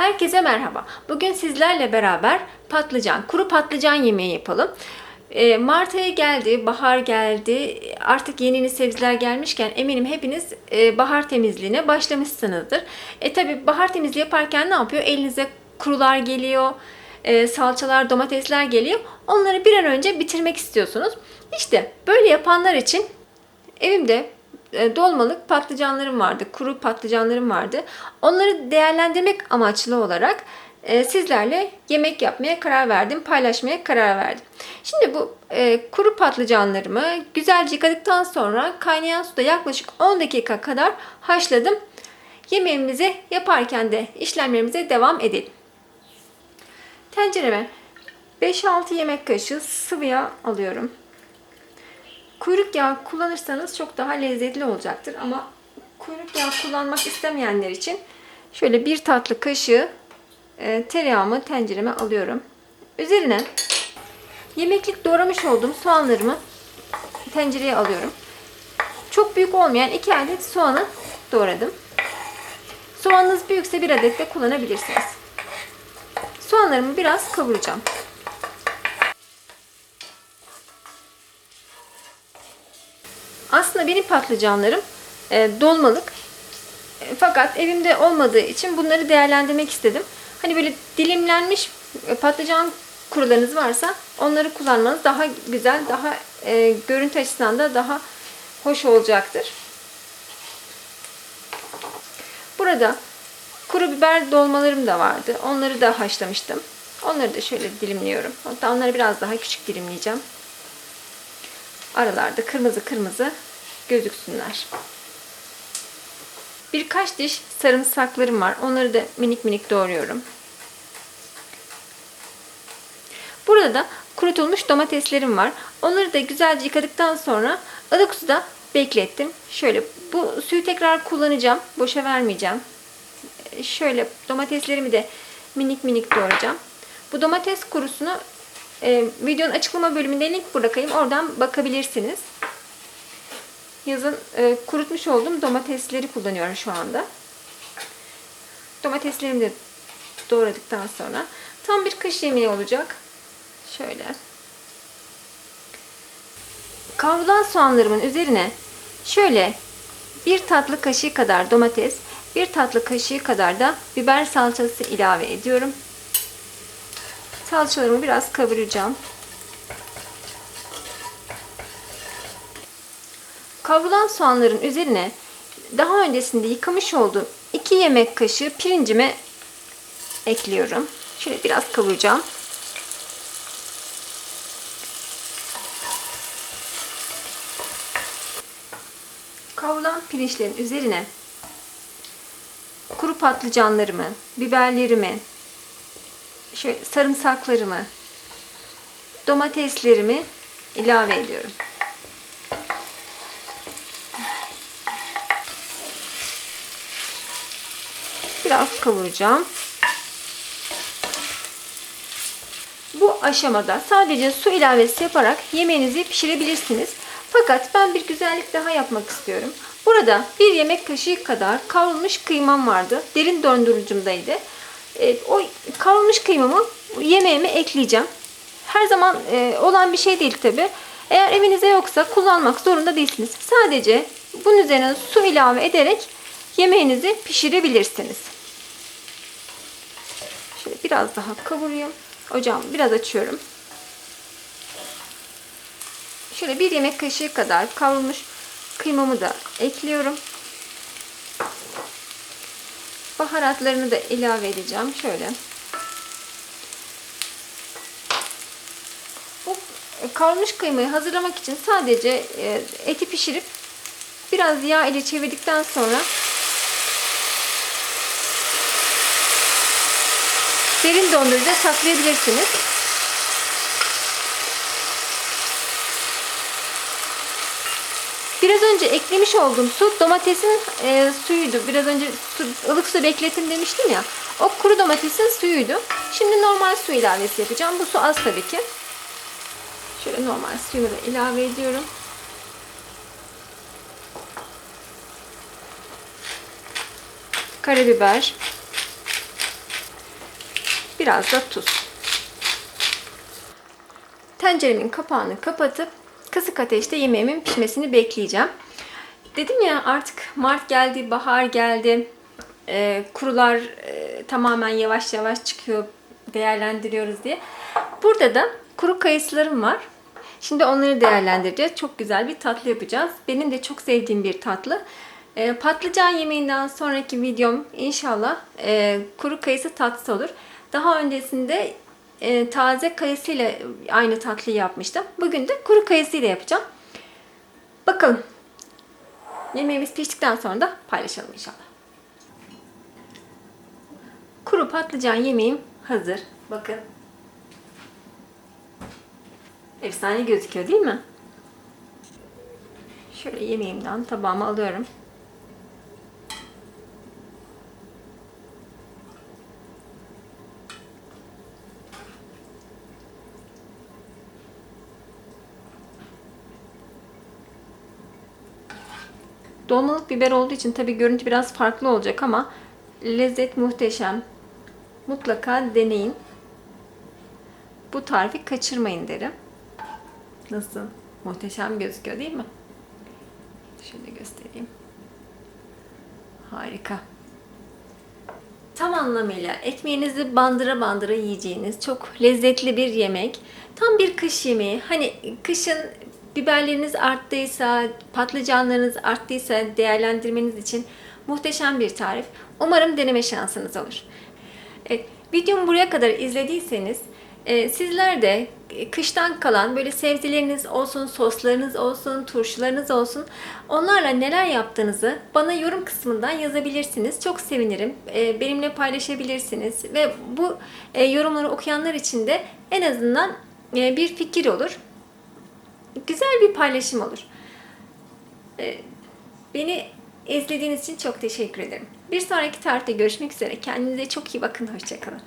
Herkese merhaba. Bugün sizlerle beraber patlıcan, kuru patlıcan yemeği yapalım. Ee, Mart ayı geldi, bahar geldi. Artık yeni yeni sebzeler gelmişken eminim hepiniz e, bahar temizliğine başlamışsınızdır. E tabi bahar temizliği yaparken ne yapıyor? Elinize kurular geliyor, e, salçalar, domatesler geliyor. Onları bir an önce bitirmek istiyorsunuz. İşte böyle yapanlar için evimde dolmalık patlıcanlarım vardı, kuru patlıcanlarım vardı. Onları değerlendirmek amaçlı olarak e, sizlerle yemek yapmaya karar verdim, paylaşmaya karar verdim. Şimdi bu e, kuru patlıcanlarımı güzelce yıkadıktan sonra kaynayan suda yaklaşık 10 dakika kadar haşladım. Yemeğimizi yaparken de işlemlerimize devam edelim. Tencereme 5-6 yemek kaşığı sıvı yağ alıyorum. Kuyruk yağı kullanırsanız çok daha lezzetli olacaktır ama kuyruk yağı kullanmak istemeyenler için şöyle bir tatlı kaşığı e, tereyağımı tencereme alıyorum. Üzerine yemeklik doğramış olduğum soğanlarımı tencereye alıyorum. Çok büyük olmayan 2 adet soğanı doğradım. Soğanınız büyükse bir adet de kullanabilirsiniz. Soğanlarımı biraz kavuracağım. Aslında benim patlıcanlarım e, dolmalık. E, fakat evimde olmadığı için bunları değerlendirmek istedim. Hani böyle dilimlenmiş e, patlıcan kurularınız varsa onları kullanmanız daha güzel, daha e, görüntü açısından da daha hoş olacaktır. Burada kuru biber dolmalarım da vardı. Onları da haşlamıştım. Onları da şöyle dilimliyorum. Hatta onları biraz daha küçük dilimleyeceğim aralarda kırmızı kırmızı gözüksünler. Birkaç diş sarımsaklarım var. Onları da minik minik doğruyorum. Burada da kurutulmuş domateslerim var. Onları da güzelce yıkadıktan sonra ılık suda beklettim. Şöyle bu suyu tekrar kullanacağım. Boşa vermeyeceğim. Şöyle domateslerimi de minik minik doğrayacağım. Bu domates kurusunu e, videonun açıklama bölümünde link bırakayım. Oradan bakabilirsiniz. Yazın e, kurutmuş olduğum domatesleri kullanıyorum şu anda. Domateslerimi de doğradıktan sonra tam bir kış yemeği olacak. Şöyle. Kavrulan soğanlarımın üzerine şöyle bir tatlı kaşığı kadar domates, bir tatlı kaşığı kadar da biber salçası ilave ediyorum. Salçalarımı biraz kavuracağım. Kavrulan soğanların üzerine daha öncesinde yıkamış olduğum 2 yemek kaşığı pirincimi ekliyorum. Şöyle biraz kavuracağım. Kavrulan pirinçlerin üzerine kuru patlıcanlarımı, biberlerimi, şöyle sarımsaklarımı, domateslerimi ilave ediyorum. Biraz kavuracağım. Bu aşamada sadece su ilavesi yaparak yemeğinizi pişirebilirsiniz. Fakat ben bir güzellik daha yapmak istiyorum. Burada bir yemek kaşığı kadar kavrulmuş kıymam vardı. Derin dondurucumdaydı. E, o kavrulmuş kıymamı yemeğime ekleyeceğim. Her zaman e, olan bir şey değil tabi. Eğer evinizde yoksa kullanmak zorunda değilsiniz. Sadece bunun üzerine su ilave ederek yemeğinizi pişirebilirsiniz. Şöyle biraz daha kavurayım. Ocağımı biraz açıyorum. Şöyle bir yemek kaşığı kadar kavrulmuş kıymamı da ekliyorum. Baharatlarını da ilave edeceğim. Şöyle. Bu kavrulmuş kıymayı hazırlamak için sadece e, eti pişirip biraz yağ ile çevirdikten sonra derin dondurucuda saklayabilirsiniz. Biraz önce eklemiş olduğum su domatesin e, suyuydu. Biraz önce su, ılık su bekletin demiştim ya. O kuru domatesin suyuydu. Şimdi normal su ilavesi yapacağım. Bu su az tabii ki. Şöyle normal suyumu da ilave ediyorum. Karabiber. Biraz da tuz. Tenceremin kapağını kapatıp kısık ateşte yemeğimin pişmesini bekleyeceğim. Dedim ya artık Mart geldi, bahar geldi. Ee, kurular e, tamamen yavaş yavaş çıkıyor, değerlendiriyoruz diye. Burada da kuru kayısılarım var. Şimdi onları değerlendireceğiz. Çok güzel bir tatlı yapacağız. Benim de çok sevdiğim bir tatlı. Ee, patlıcan yemeğinden sonraki videom inşallah e, kuru kayısı tatlısı olur. Daha öncesinde e, taze kayısıyla aynı tatlıyı yapmıştım. Bugün de kuru kayısıyla yapacağım. Bakalım. Yemeğimiz piştikten sonra da paylaşalım inşallah. Kuru patlıcan yemeğim hazır. Bakın. Efsane gözüküyor değil mi? Şöyle yemeğimden tabağıma alıyorum. Dolmalık biber olduğu için tabii görüntü biraz farklı olacak ama lezzet muhteşem. Mutlaka deneyin. Bu tarifi kaçırmayın derim. Nasıl? Muhteşem gözüküyor değil mi? Şöyle göstereyim. Harika. Tam anlamıyla ekmeğinizi bandıra bandıra yiyeceğiniz çok lezzetli bir yemek. Tam bir kış yemeği. Hani kışın biberleriniz arttıysa, patlıcanlarınız arttıysa değerlendirmeniz için muhteşem bir tarif. Umarım deneme şansınız olur. Evet, videomu buraya kadar izlediyseniz e, sizler de kıştan kalan böyle sebzeleriniz olsun, soslarınız olsun, turşularınız olsun onlarla neler yaptığınızı bana yorum kısmından yazabilirsiniz. Çok sevinirim. E, benimle paylaşabilirsiniz ve bu e, yorumları okuyanlar için de en azından e, bir fikir olur. Güzel bir paylaşım olur. E, beni izlediğiniz için çok teşekkür ederim. Bir sonraki tarihte görüşmek üzere. Kendinize çok iyi bakın. Hoşçakalın.